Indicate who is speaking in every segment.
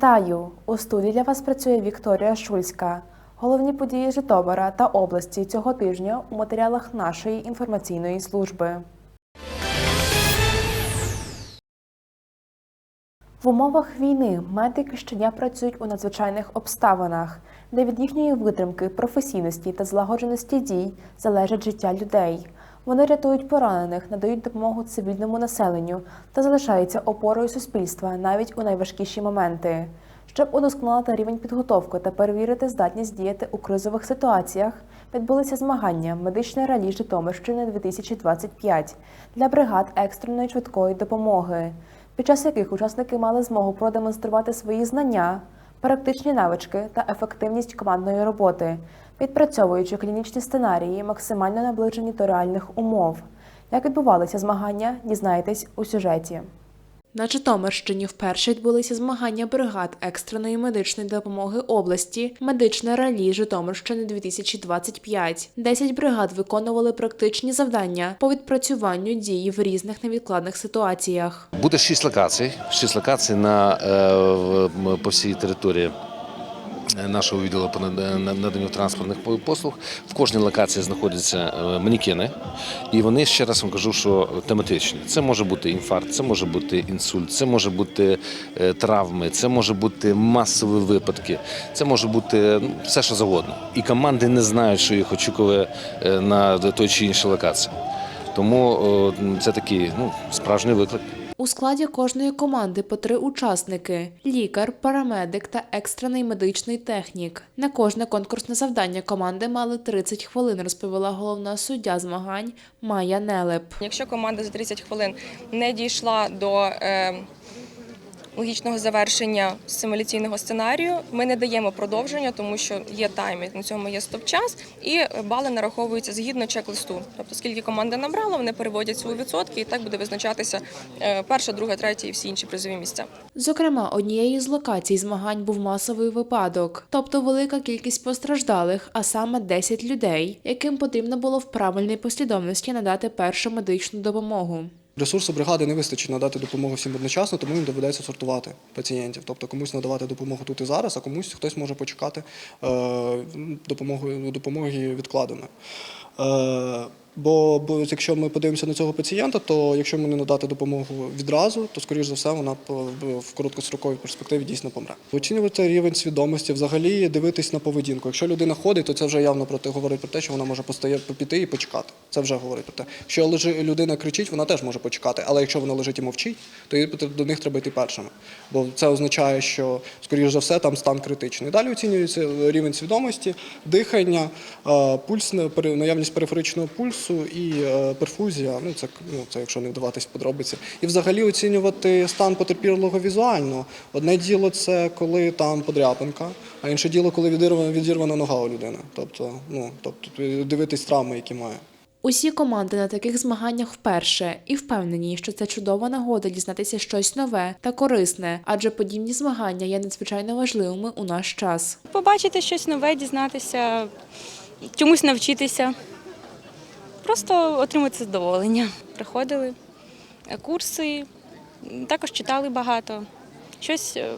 Speaker 1: Вітаю! У студії для вас працює Вікторія Шульська. Головні події Житомира та області цього тижня у матеріалах нашої інформаційної служби. В умовах війни медики щодня працюють у надзвичайних обставинах, де від їхньої витримки, професійності та злагодженості дій залежить життя людей. Вони рятують поранених, надають допомогу цивільному населенню та залишаються опорою суспільства навіть у найважкіші моменти. Щоб удосконалити рівень підготовки та перевірити здатність діяти у кризових ситуаціях, відбулися змагання медичної ралі Житомирщини 2025 для бригад екстреної швидкої допомоги, під час яких учасники мали змогу продемонструвати свої знання, практичні навички та ефективність командної роботи, відпрацьовуючи клінічні сценарії, максимально наближені до реальних умов. Як відбувалися змагання, дізнаєтесь у сюжеті. На Житомирщині вперше відбулися змагання бригад екстреної медичної допомоги області Медичне ралі Житомирщини 2025. Десять бригад виконували практичні завдання по відпрацюванню дії в різних невідкладних ситуаціях.
Speaker 2: Буде шість локацій. Шість локацій на, е, в- по всій території нашого відділу по над- наданню транспортних по- послуг. В кожній локації знаходяться е, манекени, і вони ще раз вам кажу, що тематичні. Це може бути інфаркт, це може бути інсульт, це може бути е, травми, це може бути масові випадки, це може бути ну, все, що завгодно. І команди не знають, що їх очікує е, на той чи іншій локації. Тому це такий ну, справжній виклик.
Speaker 1: У складі кожної команди по три учасники: лікар, парамедик та екстрений медичний технік. На кожне конкурсне завдання команди мали 30 хвилин, розповіла головна суддя змагань Майя Нелеп.
Speaker 3: Якщо команда за 30 хвилин не дійшла до е, логічного завершення симуляційного сценарію, ми не даємо продовження, тому що є таймінг, на цьому є стоп-час, і бали нараховуються згідно чек-листу. Тобто, скільки команда набрала, вони переводять свої відсотки, і так буде визначатися е, перша, друга, третя і всі інші призові місця.
Speaker 1: Зокрема, однією з локацій змагань був масовий випадок, тобто велика кількість постраждалих, а саме 10 людей, яким потрібно було в правильній послідовності надати першу медичну допомогу.
Speaker 4: Ресурсу бригади не вистачить надати допомогу всім одночасно, тому їм доведеться сортувати пацієнтів. Тобто комусь надавати допомогу тут і зараз, а комусь хтось може почекати е, допомоги, відкладеної. Е, Бо, якщо ми подивимося на цього пацієнта, то якщо йому не надати допомогу відразу, то скоріш за все вона в короткостроковій перспективі дійсно помре. Оцінювати рівень свідомості, взагалі дивитись на поведінку. Якщо людина ходить, то це вже явно про те говорить про те, що вона може постоя- піти і почекати. Це вже говорить про те. Якщо лежи- людина кричить, вона теж може почекати. Але якщо вона лежить і мовчить, то до них треба йти першими. Бо це означає, що скоріш за все там стан критичний. Далі оцінюється рівень свідомості, дихання, е, пульс, наявність периферичного пульсу і е, перфузія. Ну це ну це якщо не вдаватись в подробиці. І взагалі оцінювати стан потерпілого візуально. Одне діло це коли там подряпинка, а інше діло, коли відірвана, відірвана нога у людини. Тобто, ну тобто дивитись травми, які має.
Speaker 1: Усі команди на таких змаганнях вперше і впевнені, що це чудова нагода дізнатися щось нове та корисне, адже подібні змагання є надзвичайно важливими у наш час.
Speaker 5: Побачити щось нове, дізнатися, чомусь навчитися. Просто отримати задоволення. Приходили е, курси, також читали багато, щось е,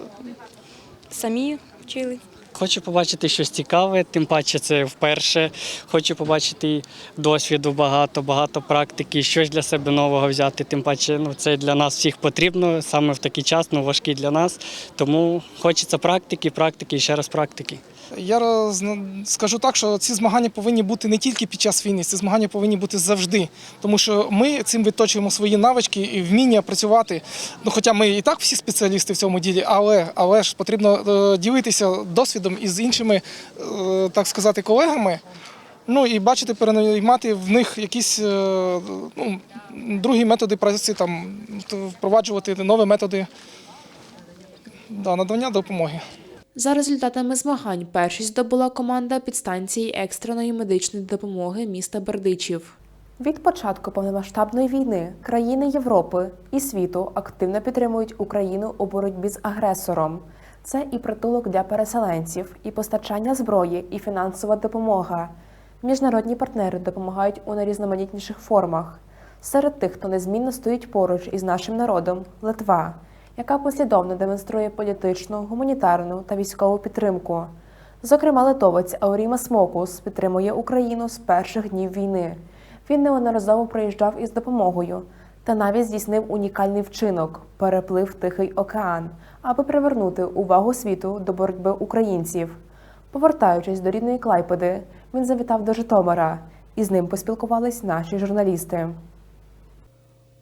Speaker 5: самі вчили.
Speaker 6: Хочу побачити щось цікаве, тим паче це вперше. Хочу побачити досвіду багато, багато практики, щось для себе нового взяти. Тим паче, ну це для нас всіх потрібно саме в такий час, ну важкий для нас. Тому хочеться практики, практики і ще раз практики.
Speaker 7: Я скажу так, що ці змагання повинні бути не тільки під час війни, ці змагання повинні бути завжди. Тому що ми цим відточуємо свої навички і вміння працювати. Ну, хоча ми і так всі спеціалісти в цьому ділі, але, але ж потрібно е, ділитися досвідом із іншими, е, так сказати, колегами. Ну і бачити, переймати в них якісь е, ну, другі методи праці, там, впроваджувати нові методи да, надання допомоги.
Speaker 1: За результатами змагань першість здобула команда підстанції екстреної медичної допомоги міста Бердичів. Від початку повномасштабної війни країни Європи і світу активно підтримують Україну у боротьбі з агресором. Це і притулок для переселенців, і постачання зброї, і фінансова допомога. Міжнародні партнери допомагають у найрізноманітніших формах. Серед тих, хто незмінно стоїть поруч із нашим народом Литва. Яка послідовно демонструє політичну, гуманітарну та військову підтримку. Зокрема, литовець Аурімас Мокус підтримує Україну з перших днів війни. Він неодноразово приїжджав із допомогою та навіть здійснив унікальний вчинок переплив Тихий океан, аби привернути увагу світу до боротьби українців. Повертаючись до рідної Клайпеди, він завітав до Житомира, і з ним поспілкувались наші журналісти.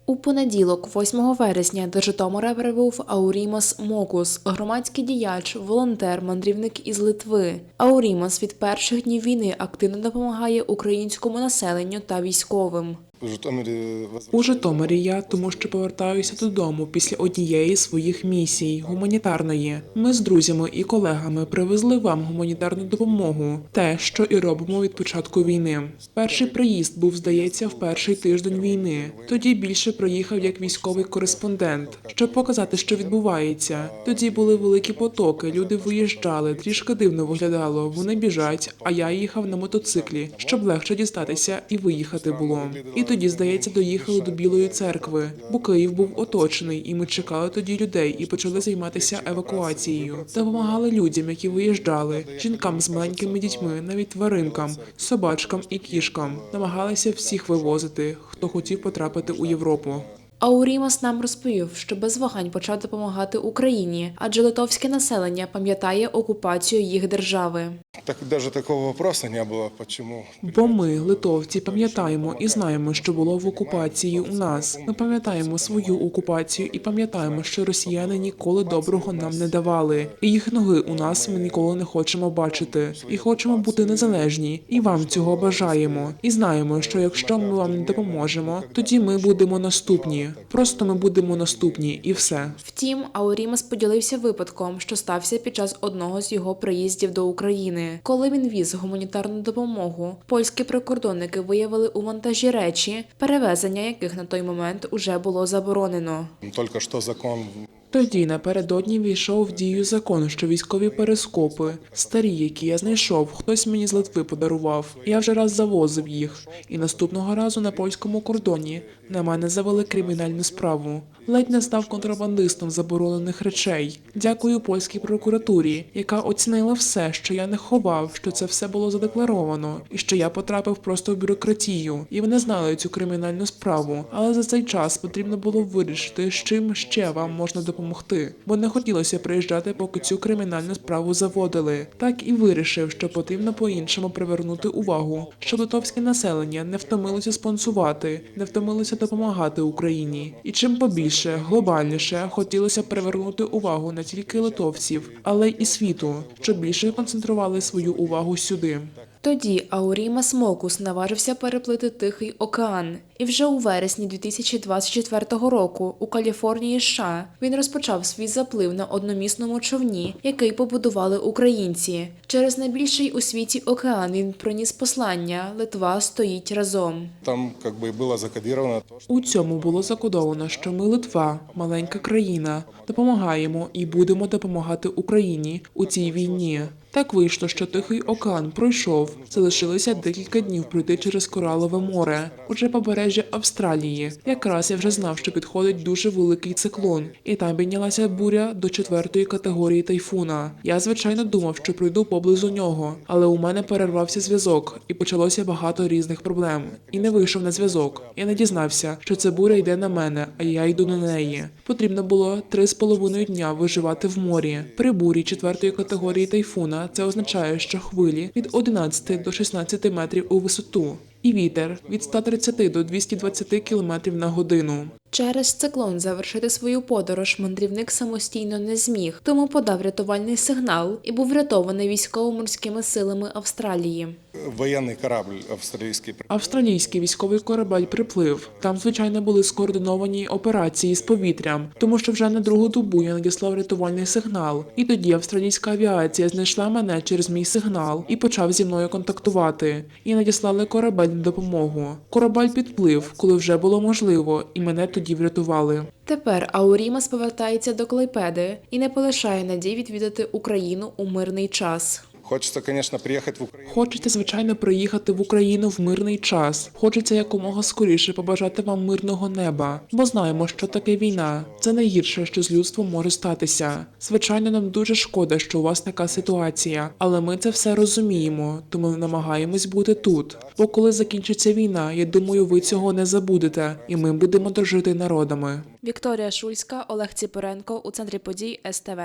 Speaker 1: У понеділок, 8 вересня, до Житомира прибув Аурімас Мокус, громадський діяч, волонтер, мандрівник із Литви. Аурімас від перших днів війни активно допомагає українському населенню та військовим.
Speaker 8: У Житомирі
Speaker 9: У Житомирі я, тому що повертаюся додому після однієї з своїх місій гуманітарної. Ми з друзями і колегами привезли вам гуманітарну допомогу, те, що і робимо від початку війни. Перший приїзд був, здається, в перший тиждень війни. Тоді більше приїхав як військовий кореспондент, щоб показати, що відбувається. Тоді були великі потоки, люди виїжджали, трішки дивно виглядало. Вони біжать, а я їхав на мотоциклі, щоб легше дістатися і виїхати було. І тоді, здається, доїхали до Білої церкви, бо Київ був оточений, і ми чекали тоді людей і почали займатися евакуацією. Допомагали людям, які виїжджали, жінкам з маленькими дітьми, навіть тваринкам, собачкам і кішкам. Намагалися всіх вивозити, хто хотів потрапити у Європу.
Speaker 1: Аурімас нам розповів, що без вагань почав допомагати Україні, адже литовське населення пам'ятає окупацію їх держави.
Speaker 8: Так даже такого вопроса не было, почему.
Speaker 9: Бо ми, литовці, пам'ятаємо і знаємо, що було в окупації у нас. Ми пам'ятаємо свою окупацію і пам'ятаємо, що росіяни ніколи доброго нам не давали. І їх ноги у нас ми ніколи не хочемо бачити. І хочемо бути незалежні. І вам цього бажаємо. І знаємо, що якщо ми вам не допоможемо, тоді ми будемо наступні. Просто ми будемо наступні, і все.
Speaker 1: Втім, Аурімас поділився випадком, що стався під час одного з його приїздів до України. Коли він віз гуманітарну допомогу, польські прикордонники виявили у вантажі речі, перевезення яких на той момент уже було заборонено.
Speaker 8: Только что закон
Speaker 9: Тоді напередодні війшов в дію закон, що військові перископи, старі, які я знайшов, хтось мені з Литви подарував. Я вже раз завозив їх, і наступного разу на польському кордоні на мене завели кримінальну справу. Ледь не став контрабандистом заборонених речей. Дякую польській прокуратурі, яка оцінила все, що я не ховав, що це все було задекларовано, і що я потрапив просто в бюрократію. І вони знали цю кримінальну справу. Але за цей час потрібно було вирішити, з чим ще вам можна допомогти, бо не хотілося приїжджати, поки цю кримінальну справу заводили. Так і вирішив, що потрібно по-іншому привернути увагу, щоб литовське населення не втомилося спонсувати, не втомилося допомагати Україні. І чим побільше, глобальніше хотілося привернути увагу не тільки литовців, але й світу, щоб більше концентрували свою увагу сюди.
Speaker 1: Тоді Аурімас Мокус наважився переплити Тихий океан, і вже у вересні 2024 року у Каліфорнії США він розпочав свій заплив на одномісному човні, який побудували українці. Через найбільший у світі океан він проніс послання Литва стоїть разом.
Speaker 8: там как бы было закодировано
Speaker 9: У цьому було закодовано, що ми Литва, маленька країна, допомагаємо і будемо допомагати Україні у цій війні. Так вийшло, що Тихий океан пройшов. Залишилося декілька днів пройти через Коралове море, уже побережжя Австралії. Якраз я вже знав, що підходить дуже великий циклон, і там піднялася буря до четвертої категорії тайфуна. Я звичайно думав, що пройду поблизу нього, але у мене перервався зв'язок, і почалося багато різних проблем. І не вийшов на зв'язок. Я не дізнався, що ця буря йде на мене, а я йду на неї. Потрібно було три з половиною дня виживати в морі. При бурі четвертої категорії тайфуна це означає, що хвилі від 11 до 16 метрів у висоту. І вітер від 130 до 220 км на годину.
Speaker 1: Через циклон завершити свою подорож мандрівник самостійно не зміг, тому подав рятувальний сигнал і був врятований військово-морськими силами Австралії.
Speaker 8: военный корабль австралийский
Speaker 9: Австралійський військовий корабель приплив. Там, звичайно, були скоординовані операції з повітрям, тому що вже на другу добу я надіслав рятувальний сигнал. І тоді австралійська авіація знайшла мене через мій сигнал і почав зі мною контактувати. І надіслали корабель на допомогу. Корабель підплив, коли вже було можливо, і мене тоді врятували.
Speaker 1: Тепер Аурімас повертається до Клайпеди і не полишає надій відвідати Україну у мирний час.
Speaker 8: Хочется, конечно, приехать в Украину.
Speaker 9: Хочеться, звичайно, приїхати в Україну в мирний час. Хочеться якомога скоріше побажати вам мирного неба, бо знаємо, що таке війна. Це найгірше, що з людством може статися. Звичайно, нам дуже шкода, що у вас така ситуація, але ми це все розуміємо, тому намагаємось бути тут. Бо коли закінчиться війна, я думаю, ви цього не забудете, і ми будемо дружити народами.
Speaker 1: Вікторія Шульська, Олег Ціпоренко у центрі подій СТВ.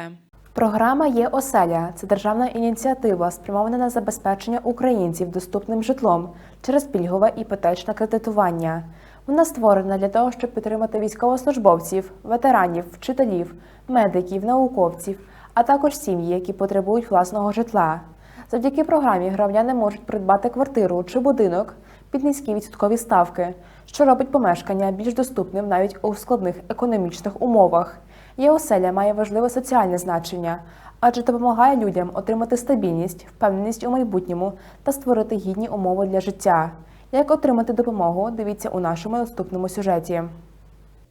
Speaker 1: Програма є оселя. Це державна ініціатива, спрямована на забезпечення українців доступним житлом через пільгове іпотечне кредитування. Вона створена для того, щоб підтримати військовослужбовців, ветеранів, вчителів, медиків, науковців, а також сім'ї, які потребують власного житла. Завдяки програмі громадяни можуть придбати квартиру чи будинок під низькі відсоткові ставки, що робить помешкання більш доступним навіть у складних економічних умовах. Є оселя має важливе соціальне значення, адже допомагає людям отримати стабільність, впевненість у майбутньому та створити гідні умови для життя. Як отримати допомогу, дивіться у нашому наступному сюжеті.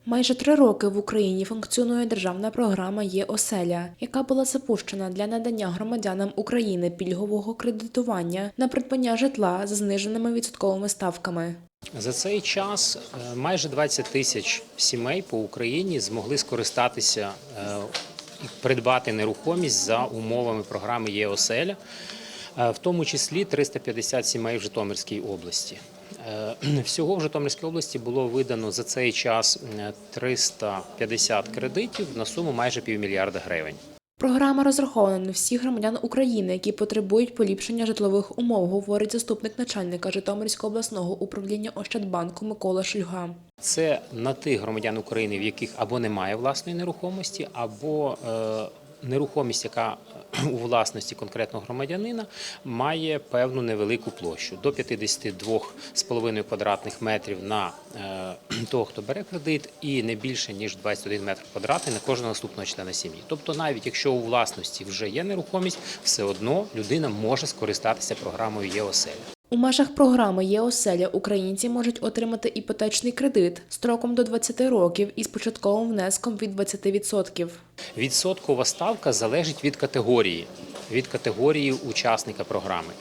Speaker 1: Майже три роки в Україні функціонує державна програма Є оселя, яка була запущена для надання громадянам України пільгового кредитування на придбання житла за зниженими відсотковими ставками.
Speaker 10: За цей час е, майже 20 тисяч сімей по Україні змогли скористатися е, і придбати нерухомість за умовами програми ЄОСЕЛЯ, е, в тому числі 350 сімей в Житомирській області. Всього в Житомирській області було видано за цей час е, 350 кредитів на суму майже півмільярда гривень.
Speaker 1: Програма розрахована на всіх громадян України, які потребують поліпшення житлових умов, говорить заступник начальника Житомирського обласного управління Ощадбанку Микола Шульга.
Speaker 10: Це на тих громадян України, в яких або немає власної нерухомості, або е, нерухомість, яка е, у власності конкретного громадянина має певну невелику площу до 52,5 квадратних метрів на е, того, хто бере кредит, і не більше ніж 21 метр квадратний на кожного наступного члена сім'ї. Тобто, навіть якщо у власності вже є нерухомість, все одно людина може скористатися програмою ЄОСЕЛЯ.
Speaker 1: У межах програми Є оселя українці можуть отримати іпотечний кредит строком до 20 років із початковим внеском від 20%.
Speaker 10: Відсоткова ставка залежить від категорії. Від категорії учасника програми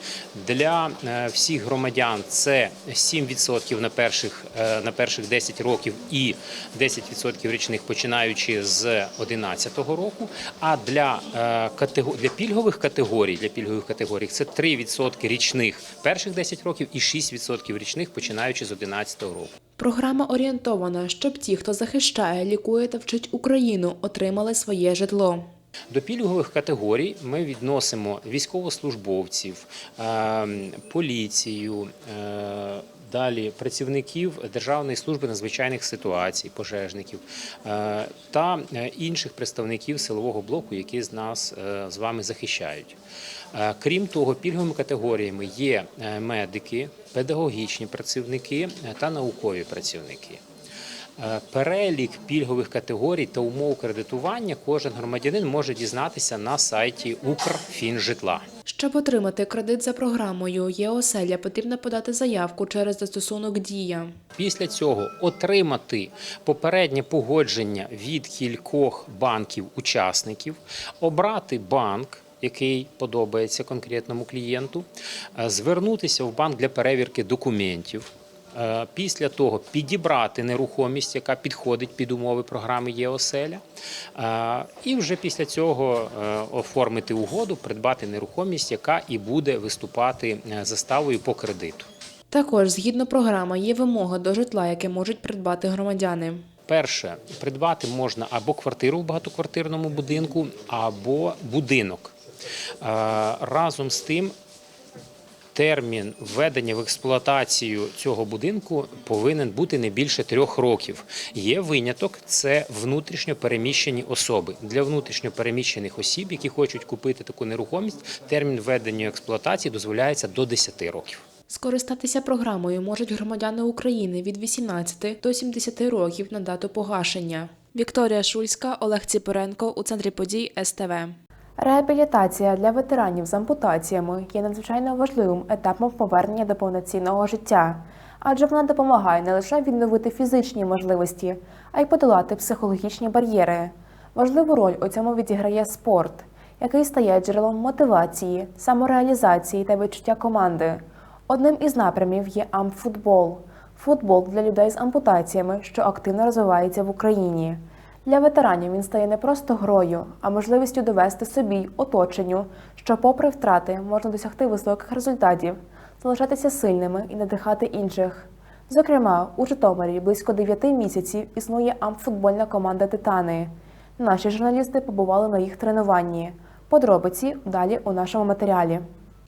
Speaker 10: для е, всіх громадян це 7% на перших е, на перших 10 років і 10% річних починаючи з 2011 року. А для е, для пільгових категорій для пільгових категорій це 3% річних перших 10 років і 6% річних починаючи з 2011 року.
Speaker 1: Програма орієнтована, щоб ті, хто захищає, лікує та вчить Україну, отримали своє житло.
Speaker 10: До пільгових категорій ми відносимо військовослужбовців, е, поліцію, е, далі працівників Державної служби надзвичайних ситуацій, пожежників е, та інших представників силового блоку, які з нас з вами захищають. Е, Крім того, пільговими категоріями є е, медики, педагогічні працівники е, та наукові працівники. Перелік пільгових категорій та умов кредитування кожен громадянин може дізнатися на сайті Укрфінжитла.
Speaker 1: Щоб отримати кредит за програмою Є оселя, потрібно подати заявку через застосунок Дія.
Speaker 10: Після цього отримати попереднє погодження від кількох банків-учасників, обрати банк. Який подобається конкретному клієнту, е, звернутися в банк для перевірки документів. Е, Після того підібрати нерухомість, яка підходить під умови програми ЄОСЕЛЯ, Е, і вже після цього оформити угоду, придбати нерухомість, яка і буде виступати заставою по кредиту.
Speaker 1: Також, згідно програми, є вимоги до житла, яке можуть придбати громадяни.
Speaker 10: Перше, придбати можна або квартиру в багатоквартирному будинку, або будинок. Е, Разом з тим, термін введення в експлуатацію цього будинку повинен бути не більше трьох років. Є виняток це внутрішньо переміщені особи. Для внутрішньо переміщених осіб, які хочуть купити таку нерухомість, термін введення в експлуатації дозволяється до 10 років.
Speaker 1: Скористатися програмою можуть громадяни України від 18 до 70 років на дату погашення. Вікторія Шульська, Олег Ціпоренко у центрі подій СТВ. Реабілітація для ветеранів з ампутаціями є надзвичайно важливим етапом повернення до повноцінного життя, адже вона допомагає не лише відновити фізичні можливості, а й подолати психологічні бар'єри. Важливу роль у цьому відіграє спорт. який стає джерелом мотивації, самореалізації та відчуття команди. Одним із напрямів є амфутбол футбол для людей з ампутаціями, що активно розвивається в Україні. Для ветеранів він стає не просто грою, а можливістю довести собі оточенню, що, попри втрати, можна досягти високих результатів, залишатися сильними і надихати інших. Зокрема, у Житомирі близько 9 місяців існує амфутбольна команда Титани. Наші журналісти побували на їх тренуванні. Подробиці далі у нашому матеріалі.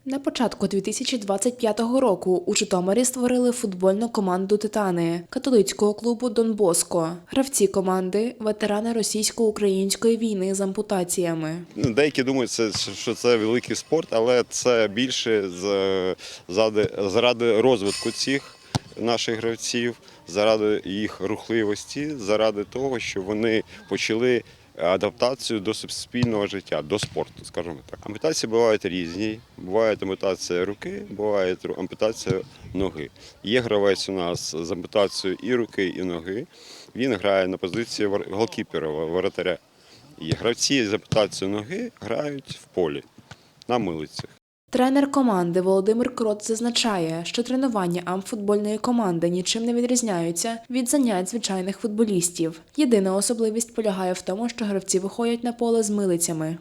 Speaker 1: На початку 2025 року у Житомирі створили футбольну команду Титани католицького клубу Дон Боско. Гравці команди ветерани російсько-української війни з ампутаціями.
Speaker 11: Ну, Деякі думають, що це великий спорт, але це більше заради розвитку цих наших гравців, заради їх рухливості, заради того, що вони почали адаптацію до суспільного життя, до спорту, скажімо так. Ампутації бувають різні. Буває ампутація руки, буває ампутація ноги. Є гравець у нас з ампутацією і руки, і ноги. Він грає на позиції голкіпера, воротаря. І гравці з ампутацією ноги грають в полі на милицях.
Speaker 1: Тренер команди Володимир Крот зазначає, що тренування амфутбольної команди нічим не відрізняються від занять звичайних футболістів. Єдина особливість полягає в тому, що гравці виходять на поле з милицями.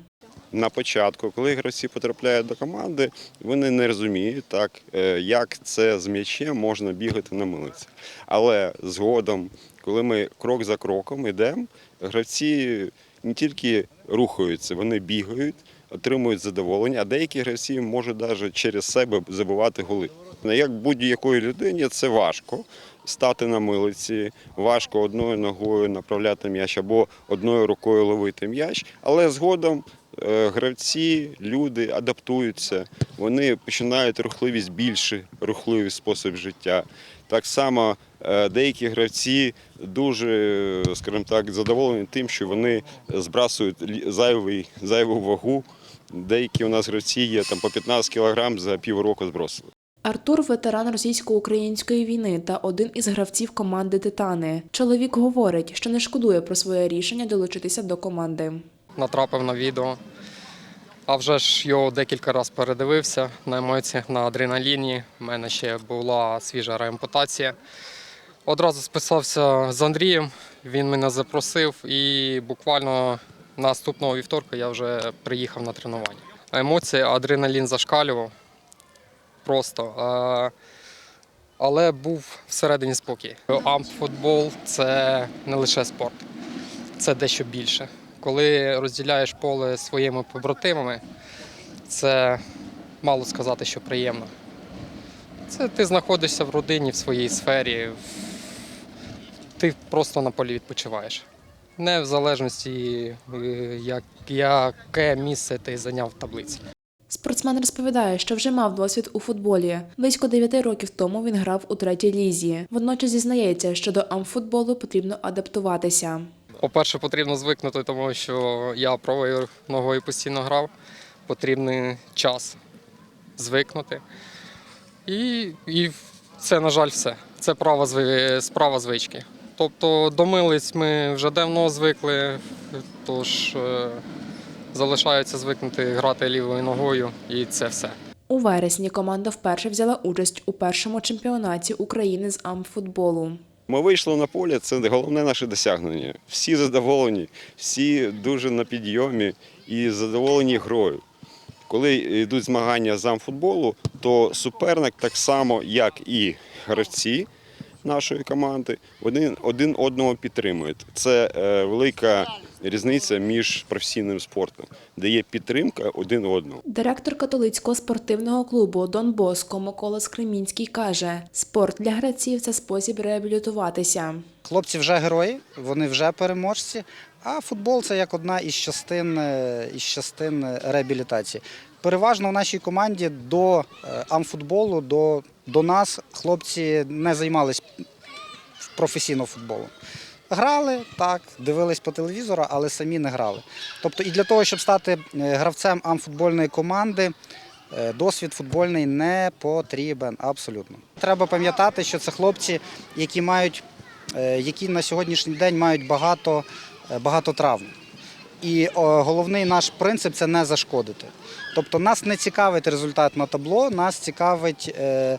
Speaker 11: На початку, коли гравці потрапляють до команди, вони не розуміють, так, е, як це з м'ячем можна бігати на милицях. Але згодом, коли ми крок за кроком йдемо, гравці не тільки рухаються, вони бігають, отримують задоволення, а деякі гравці можуть навіть через себе забивати голи. Як будь-якої людині це важко стати на милиці, важко одною ногою направляти м'яч або одною рукою ловити м'яч, але згодом е, гравці, люди адаптуються, вони починають рухливість більше, рухливий спосіб життя. Так само е, деякі гравці дуже, скажімо так, задоволені тим, що вони збрасують зайвий, зайву вагу. Деякі у нас гравці є там по 15 кілограм за півроку збросили.
Speaker 1: Артур ветеран російсько-української війни та один із гравців команди Титани. Чоловік говорить, що не шкодує про своє рішення долучитися до команди.
Speaker 12: натрапив на відео. А вже ж його декілька разів передивився на емоціях, на адреналіні. У мене ще була свіжа реампутація. Одразу списався з Андрієм, він мене запросив і буквально наступного вівторка я вже приїхав на тренування. Емоції, адреналін зашкалював просто. Але був всередині спокій. Амфутбол це не лише спорт, це дещо більше. Коли розділяєш поле своїми побратимами, це мало сказати, що приємно. Це ти знаходишся в родині, в своїй сфері, ти просто на полі відпочиваєш. Не в залежності, е, яке місце ти зайняв в таблиці.
Speaker 1: Спортсмен розповідає, що вже мав досвід у футболі. Близько 9 років тому він грав у третій лізі. Водночас зізнається, що до амфутболу потрібно адаптуватися.
Speaker 12: По-перше, потрібно звикнути, тому що я правою ногою постійно грав. Потрібний час звикнути. І, і це, на жаль, все. Це права, справа звички. Тобто до милиць ми вже давно звикли, тож е, залишається звикнути грати лівою ногою, і це все.
Speaker 1: У вересні команда вперше взяла участь у першому чемпіонаті України з амфутболу.
Speaker 11: Ми вийшли на поле, це головне наше досягнення. Всі задоволені, всі дуже на підйомі і задоволені грою. Коли йдуть змагання з амфутболу, то суперник так само, як і гравці нашої команди, один, один одного підтримують. Це е, велика різниця між професійним спортом, де є підтримка один одного.
Speaker 1: Директор католицького спортивного клубу Дон Боско Микола Скремінський каже: спорт для гравців це спосіб реабілітуватися.
Speaker 13: Хлопці вже герої, вони вже переможці. А футбол це як одна із частин, е, із частин реабілітації. Переважно в нашій команді до е, амфутболу, до, до нас хлопці не займались професійно футболом. Грали так, дивились по телевізору, але самі не грали. Тобто, і для того, щоб стати е, гравцем амфутбольної команди, е, досвід футбольний не потрібен абсолютно. Треба пам'ятати, що це хлопці, які мають, які на сьогоднішній день мають багато, багато травм. І головний наш принцип це не зашкодити. Тобто нас не цікавить результат на табло, нас цікавить е, е,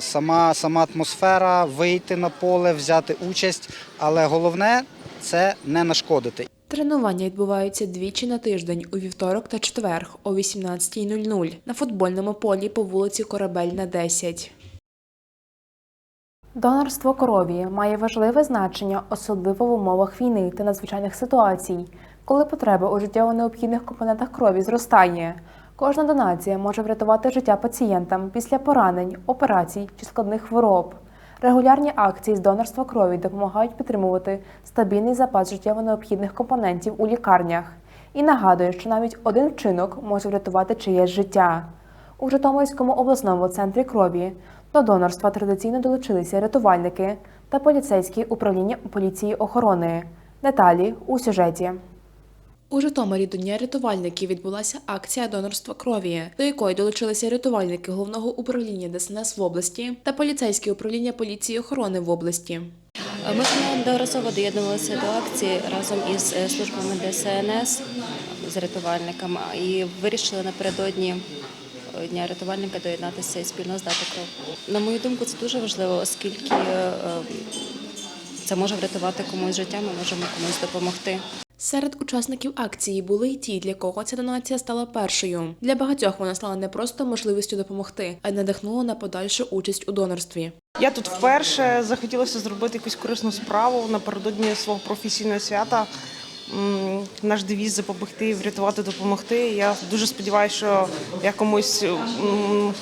Speaker 13: сама, сама атмосфера, вийти на поле, взяти участь. Але головне це не нашкодити.
Speaker 1: Тренування відбуваються двічі на тиждень у вівторок та четверг о 18.00 на футбольному полі по вулиці Корабельна, 10. Донорство крові має важливе значення, особливо в умовах війни та надзвичайних ситуацій, коли потреба у життєво необхідних компонентах крові зростає. Кожна донація може врятувати життя пацієнтам після поранень, операцій чи складних хвороб. Регулярні акції з донорства крові допомагають підтримувати стабільний запас життєво необхідних компонентів у лікарнях і нагадує, що навіть один вчинок може врятувати чиєсь життя. У Житомирському обласному центрі крові до донорства традиційно долучилися рятувальники та поліцейські управління поліції охорони. Деталі у сюжеті. У Житомирі до Дня рятувальників відбулася акція донорства крові, до якої долучилися рятувальники головного управління ДСНС в області та поліцейське управління поліції охорони в області.
Speaker 14: Ми неодноразово доєднувалися до акції разом із е, службами ДСНС з рятувальниками і вирішили напередодні е, дня рятувальника доєднатися і спільно здати кров. На мою думку, це дуже важливо, оскільки е, це може врятувати комусь життя, ми можемо комусь допомогти.
Speaker 1: Серед учасників акції були й ті, для кого ця донація стала першою. Для багатьох вона стала не просто можливістю допомогти, а й надихнула на подальшу участь у донорстві.
Speaker 15: Я тут вперше захотілося зробити якусь корисну справу напередодні свого професійного свята. Наш девіз запобігти, врятувати, допомогти. Я дуже сподіваюся, що я комусь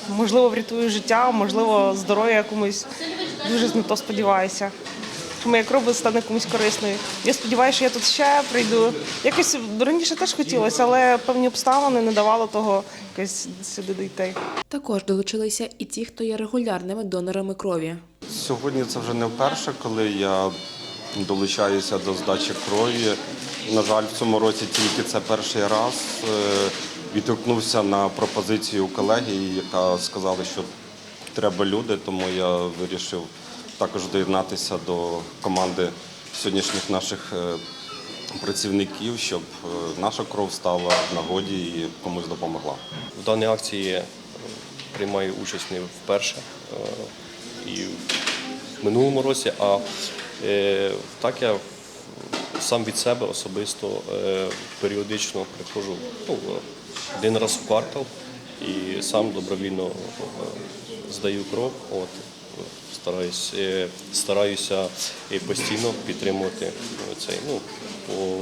Speaker 15: можливо врятую життя, можливо, здоров'я комусь. Дуже на то сподіваюся. Що моя кров стане комусь корисною. Я сподіваюся, що я тут ще прийду. Якось раніше теж хотілося, але певні обставини не давали того якось сюди дійти.
Speaker 1: Також долучилися і ті, хто є регулярними донорами крові.
Speaker 11: Сьогодні це вже не вперше, коли я долучаюся до здачі крові. На жаль, в цьому році тільки це перший раз. Е, Відгукнувся на пропозицію колеги, яка сказала, що треба люди, тому я вирішив також доєднатися до команди сьогоднішніх наших е, працівників, щоб е, наша кров стала в нагоді і комусь допомогла.
Speaker 16: В даній акції е, приймаю участь не вперше і в минулому році, а так я сам від себе особисто періодично приходжу ну, один раз в квартал і сам добровільно здаю кров. От, стараюсь, е, стараюся і постійно підтримувати е, цей ну, по,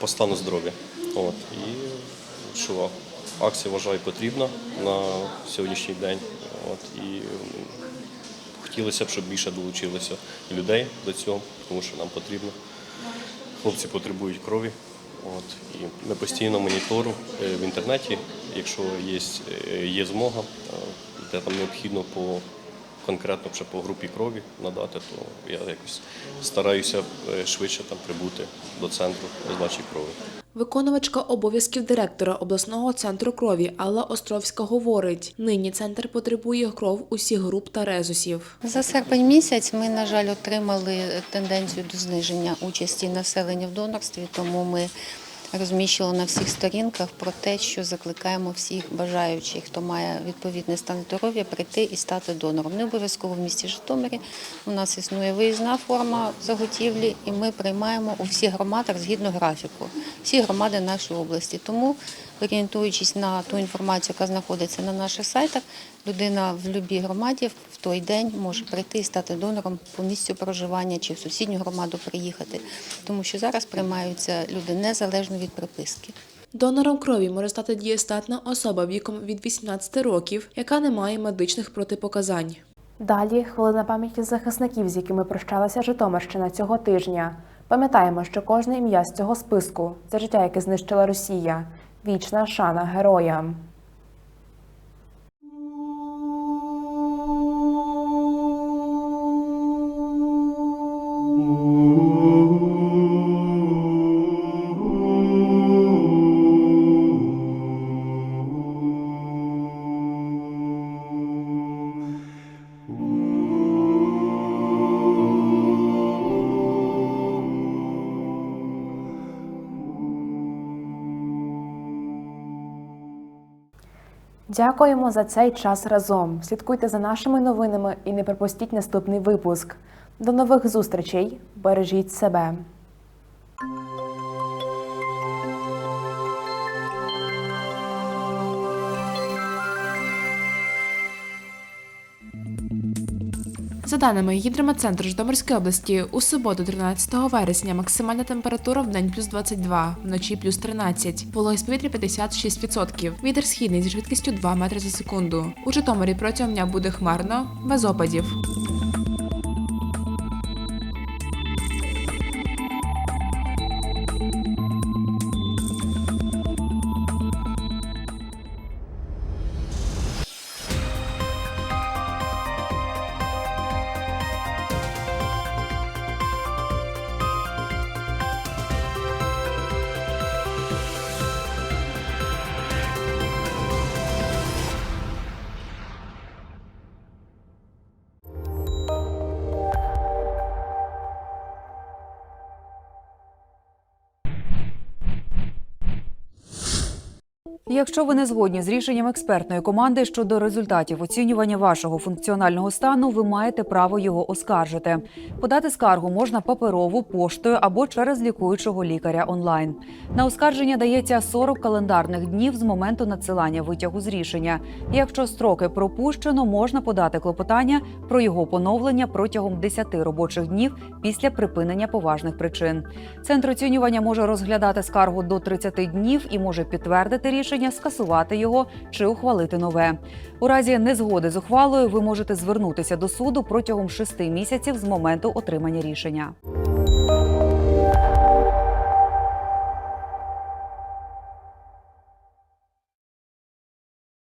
Speaker 16: по стану здоров'я. От, і що акція вважаю потрібна на сьогоднішній день. От, і хотілося б, щоб більше долучилося людей до цього, тому що нам потрібно. Хлопці потребують крові. От, і ми постійно монітору е, в інтернеті, якщо є, е, є змога, е, де там необхідно по конкретно ще по групі крові надати, то я якось стараюся е, швидше там прибути до центру здачі крові.
Speaker 1: Виконувачка обов'язків директора обласного центру крові Алла Островська говорить: нині центр потребує кров усіх груп та резусів.
Speaker 17: За серпень місяць ми, на жаль, отримали тенденцію до зниження участі населення в донорстві, тому ми розміщували на всіх сторінках про те, що закликаємо всіх бажаючих, хто має відповідний стан здоров'я, прийти і стати донором. Не обов'язково в місті Житомирі. У нас існує виїзна форма заготівлі, і ми приймаємо у всіх громадах згідно графіку, всі громади нашої області. Тому, орієнтуючись на ту інформацію, яка знаходиться на наших сайтах, людина в будь-якій громаді в той день може прийти і стати донором по місцю проживання чи в сусідню громаду приїхати, тому що зараз приймаються люди незалежно від приписки.
Speaker 1: Донором крові може стати дієстатна особа віком від 18 років, яка не має медичних протипоказань. Далі хвилина пам'яті захисників, з якими прощалася Житомирщина цього тижня. Пам'ятаємо, що кожне ім'я з цього списку це життя, яке знищила Росія. Вічна шана героям. Дякуємо за цей час разом. Слідкуйте за нашими новинами і не пропустіть наступний випуск. До нових зустрічей. Бережіть себе. За даними Гідрометцентру Житомирської області, у суботу, 13 вересня, максимальна температура в день плюс 22, вночі плюс 13, вологість повітря 56%, вітер східний зі швидкістю 2 метри за секунду. У Житомирі протягом дня буде хмарно, без опадів.
Speaker 18: Якщо ви не згодні з рішенням експертної команди щодо результатів оцінювання вашого функціонального стану, ви маєте право його оскаржити. Подати скаргу можна паперово, поштою або через лікуючого лікаря онлайн. На оскарження дається 40 календарних днів з моменту надсилання витягу з рішення. Якщо строки пропущено, можна подати клопотання про його поновлення протягом 10 робочих днів після припинення поважних причин. Центр оцінювання може розглядати скаргу до 30 днів і може підтвердити рішення, скасувати його чи ухвалити нове. У разі незгоди з ухвалою ви можете звернутися до суду протягом шести місяців з моменту отримання рішення.